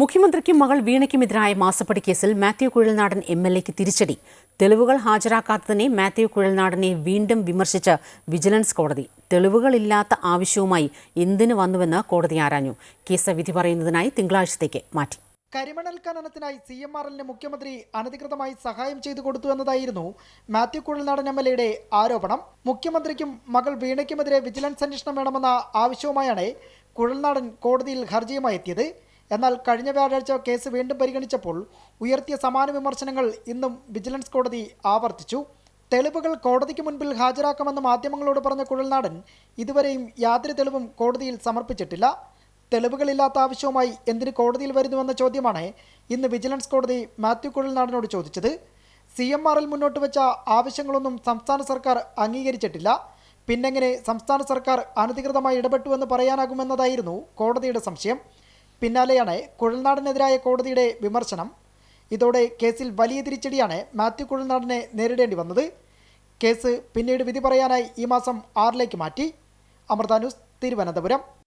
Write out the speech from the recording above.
മുഖ്യമന്ത്രിക്കും മകൾ വീണയ്ക്കുമെതിരായ മാസപ്പടി കേസിൽ മാത്യു കുഴൽനാടൻ എം എൽ എക്ക് തിരിച്ചടി. തെളിവുകൾ ഹാജരാക്കാത്തതിനെ മാത്യു കുഴൽനാടനെ വീണ്ടും വിമർശിച്ച് വിജിലൻസ് കോടതി. തെളിവുകളില്ലാത്ത ആവശ്യവുമായി എന്തിനു വന്നുവെന്ന് കോടതി ആരാഞ്ഞു. കേസ് വിധി പറയുന്നതിനായി തിങ്കളാഴ്ചത്തേക്ക് മാറ്റി. കരിമണൽ ഖനനത്തിനായി സി എം ആർ എല്ലിന് മുഖ്യമന്ത്രി അനധികൃതമായി സഹായം ചെയ്തു കൊടുത്തു എന്നതായിരുന്നു മാത്യു കുഴൽനാടൻ എം എൽ എയുടെ ആരോപണം. മുഖ്യമന്ത്രിക്കും മകൾ വീണയ്ക്കുമെതിരെ വിജിലൻസ് അന്വേഷണം വേണമെന്ന ആവശ്യവുമായാണ് കുഴൽനാടൻ കോടതിയിൽ ഹർജിയുമായി എത്തിയത്. എന്നാൽ കഴിഞ്ഞ വ്യാഴാഴ്ച കേസ് വീണ്ടും പരിഗണിച്ചപ്പോൾ ഉയർത്തിയ സമാന വിമർശനങ്ങൾ ഇന്നും വിജിലൻസ് കോടതി ആവർത്തിച്ചു. തെളിവുകൾ കോടതിക്ക് മുൻപിൽ ഹാജരാക്കുമെന്ന് മാധ്യമങ്ങളോട് പറഞ്ഞ കുഴൽനാടൻ ഇതുവരെയും യാതൊരു തെളിവും കോടതിയിൽ സമർപ്പിച്ചിട്ടില്ല. തെളിവുകളില്ലാത്ത ആവശ്യവുമായി എന്തിന് കോടതിയിൽ വരുന്നുവെന്ന ചോദ്യമാണ് ഇന്ന് വിജിലൻസ് കോടതി മാത്യു കുഴൽനാടനോട് ചോദിച്ചത്. സി എം ആറിൽ മുന്നോട്ട് വെച്ച ആവശ്യങ്ങളൊന്നും സംസ്ഥാന സർക്കാർ അംഗീകരിച്ചിട്ടില്ല. പിന്നെങ്ങനെ സംസ്ഥാന സർക്കാർ അനധികൃതമായി ഇടപെട്ടുവെന്ന് പറയാനാകുമെന്നതായിരുന്നു കോടതിയുടെ സംശയം. പിന്നാലെയാണ് കുഴൽനാടിനെതിരായ കോടതിയുടെ വിമർശനം. ഇതോടെ കേസിൽ വലിയ തിരിച്ചടിയാണ് മാത്യു കുഴൽനാടിനെ നേരിടേണ്ടി വന്നത്. കേസ് പിന്നീട് വിധി പറയാനായി ഈ മാസം ആറിലേക്ക് മാറ്റി. അമൃത ന്യൂസ് തിരുവനന്തപുരം.